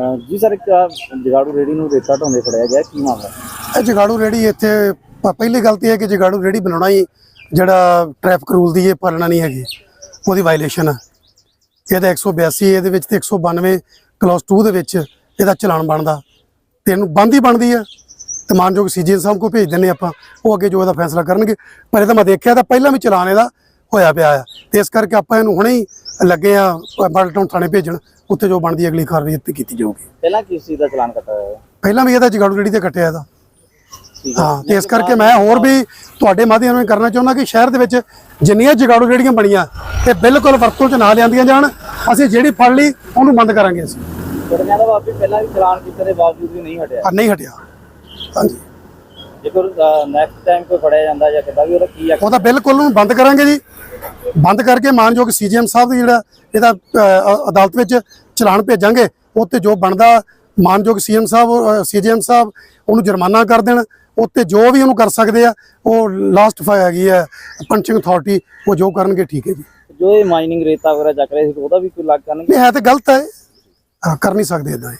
ਜੀ ਸਰ, ਇੱਕ ਜਗਾੜੂ ਰੇੜੀ ਨੂੰ ਰੇਤਾ ਢੋਂਦੇ ਫੜਿਆ ਗਿਆ, ਕੀ ਮਾਮਲਾ? ਇਹ ਜਗਾੜੂ ਰੇੜੀ ਇੱਥੇ, ਪ- ਪਹਿਲੀ ਗਲਤੀ ਹੈ ਕਿ ਜਗਾੜੂ ਰੇੜੀ ਬਣਾਉਣਾ ਹੀ ਜਿਹੜਾ ਟ੍ਰੈਫਿਕ ਰੂਲ ਦੀ ਇਹ ਪਾਲਣਾ ਨਹੀਂ ਹੈਗੀ। ਉਹਦੀ ਵਾਇਲੇਸ਼ਨ ਹੈ ਇਹਦਾ 182 ਇਹਦੇ ਵਿੱਚ ਤੇ 192 ਕਲਾਸ 2 ਦੇ ਵਿੱਚ ਇਹਦਾ ਚਲਾਨ ਬਣਦਾ। ਤੇ ਇਹਨੂੰ ਬੰਦ ਹੀ ਬਣਦੀ ਹੈ ਤੇ ਮਾਨਯੋਗ ਸੀਜੀਐਨ ਸਾਹਿਬ ਕੋ ਭੇਜ ਦਿੰਨੇ ਆਪਾਂ। ਉਹ ਅੱਗੇ ਜੋ ਇਹਦਾ ਫੈਸਲਾ ਕਰਨਗੇ। ਪਰ ਇਹ ਤਾਂ ਮੈਂ ਦੇਖਿਆ ਤਾਂ ਪਹਿਲਾਂ ਵੀ ਚਲਾਨ ਇਹਦਾ ਹੋਇਆ ਪਿਆ ਆ। ਤੇ ਇਸ ਕਰਕੇ ਆਪਾਂ ਇਹਨੂੰ ਹੁਣੇ ਹੀ ਲੱਗੇ ਆ ਬਲਟਾਊਨ ਥਾਣੇ ਭੇਜਣ ਉੱਥੇ ਜੋ ਬਣਦੀ ਅਗਲੀ ਕਾਰਵਾਈ ਇੱਥੇ ਕੀਤੀ ਜਾਊਗੀ। ਪਹਿਲਾਂ ਕਿਸ ਚੀਜ਼ ਦਾ ਚਲਾਨ ਕੱਟਿਆ ਹੋਇਆ? ਪਹਿਲਾਂ ਵੀ ਇਹਦਾ ਜਗਾੜੂ ਰੇੜੀ ਤੇ ਕੱਟਿਆ ਇਹਦਾ। ਹੈ। ਤੇ ਇਸ ਕਰਕੇ ਮੈਂ ਹੋਰ ਵੀ ਤੁਹਾਡੇ ਮਾਧਿਅਮ ਨਾਲ ਕਰਨਾ ਚਾਹੁੰਦਾ ਕਿ ਸ਼ਹਿਰ ਦੇ ਵਿੱਚ ਜਿੰਨੀਆਂ ਜਗਾੜੂ ਰੇੜੀਆਂ ਬਣੀਆਂ ਤੇ ਬਿਲਕੁਲ ਵਰਤੋਂ 'ਚ ਨਾ ਲਿਆਂਦੀਆਂ ਜਾਣ। ਅਸੀਂ ਜਿਹੜੀ ਫੜ ਲਈ ਉਹਨੂੰ ਬੰਦ ਕਰਾਂਗੇ ਅਸੀਂ। ਕੁੜੀਆਂ ਦਾ ਬਾਪੀ ਪਹਿਲਾਂ ਵੀ ਚਲਾਨ ਕੀਤੇ ਦੇ ਬਾਵਜੂਦ ਵੀ ਨਹੀਂ ਹਟਿਆ। ਨਹੀਂ ਹਟਿਆ। ਹਾਂਜੀ। ਜੇਕਰ ਨੈਕਸਟ ਟਾਈਮ ਕੋਈ ਫੜਿਆ ਜਾਂਦਾ ਜਾਂ ਕਿੱਦਾਂ ਵੀ ਉਹਦਾ ਕੀ ਐਕਸ਼ਨ ਉਹਦਾ ਬਿਲਕੁਲ ਉਹਨੂੰ ਬੰਦ ਕਰਾਂਗੇ ਜੀ। ਬੰਦ ਕਰਕੇ ਮਾਨਯੋਗ ਸੀਜੀਐਮ ਸਾਹਿਬ ਦਾ ਜਿਹੜਾ ਇਹਦਾ ਅ, ਅਦਾਲਤ ਵਿੱਚ ਚਲਾਨ ਭੇਜਾਂਗੇ ਉੱਤੇ ਜੋ ਬਣਦਾ ਮਾਨਯੋਗ ਸੀਐਮ ਸਾਹਿਬ ਸੀਜੀਐਮ ਸਾਹਿਬ ਉਹਨੂੰ ਜੁਰਮਾਨਾ ਕਰ ਦੇਣ ਉੱਤੇ ਜੋ ਵੀ ਉਹਨੂੰ ਕਰ ਸਕਦੇ ਆ ਉਹ ਲਾਸਟ ਫਾਈ ਹੈਗੀ ਹੈ ਪੰਚਿੰਗ ਅਥਾਰਟੀ ਉਹ ਜੋ ਕਰਨਗੇ ਠੀਕ ਹੈ ਜੀ। ਜੋ ਇਹ ਮਾਈਨਿੰਗ ਰੇਤਾ ਵਗੈਰਾ ਚੱਕ ਰਹੇ ਸੀ ਉਹਦਾ ਵੀ ਕੋਈ ਲੱਗ ਕਰਨਗੇ? ਨਹੀਂ ਹੈ ਤਾਂ ਗਲਤ ਹੈ। ਹਾਂ, ਕਰ ਨਹੀਂ ਸਕਦੇ ਇਦਾਂ